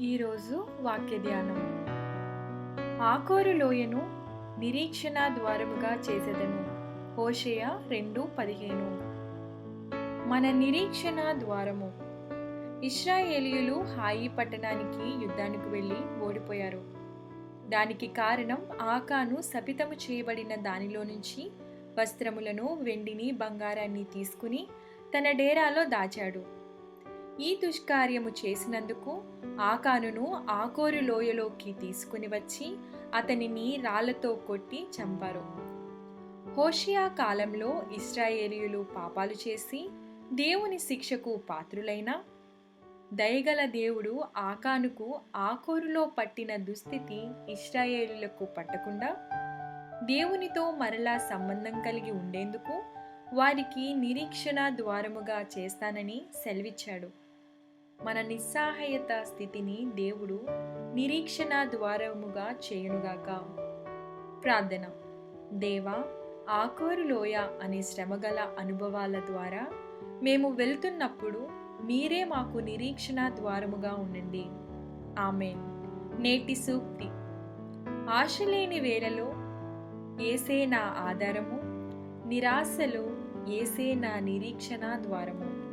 ఈరోజు వాక్య ధ్యానం ఆకోరు లోయను నిరీక్షణ ద్వారముగా చేసేదను. హోషేయ రెండు పదిహేను. మన నిరీక్షణ ద్వారము. ఇస్రాయేలీయులు హాయి పట్టణానికి యుద్ధానికి వెళ్ళి ఓడిపోయారు. దానికి కారణం ఆకాను సపితము చేయబడిన దానిలో నుంచి వస్త్రములను వెండిని బంగారాన్ని తీసుకుని తన డేరాలో దాచాడు. ఈ దుష్కార్యము చేసినందుకు ఆకానును ఆకోరు లోయలోకి తీసుకుని వచ్చి అతనిని రాళ్ళతో కొట్టి చంపారు. హోషియా కాలంలో ఇస్రాయేలీయులు పాపాలు చేసి దేవుని శిక్షకు పాత్రులైన దయగల దేవుడు ఆకానుకు ఆకోరులో పట్టిన దుస్థితి ఇస్రాయేలీలకు పట్టకుండా దేవునితో మరలా సంబంధం కలిగి ఉండేందుకు వారికి నిరీక్షణ ద్వారముగా చేస్తానని సెలవిచ్చాడు. మన నిస్సహాయత స్థితిని దేవుడు నిరీక్షణ ద్వారముగా చేయనుగాక. ప్రార్థన. దేవా ఆకోరు లోయ అనే శ్రమగల అనుభవాల ద్వారా మేము వెళ్తున్నప్పుడు మీరే మాకు నిరీక్షణ ద్వారముగా ఉండండి. ఆమె నేటి సూక్తి. ఆశ లేని వేళలో ఏసే నా ఆధారము నిరాశలో ఏసే నా నిరీక్షణ ద్వారము.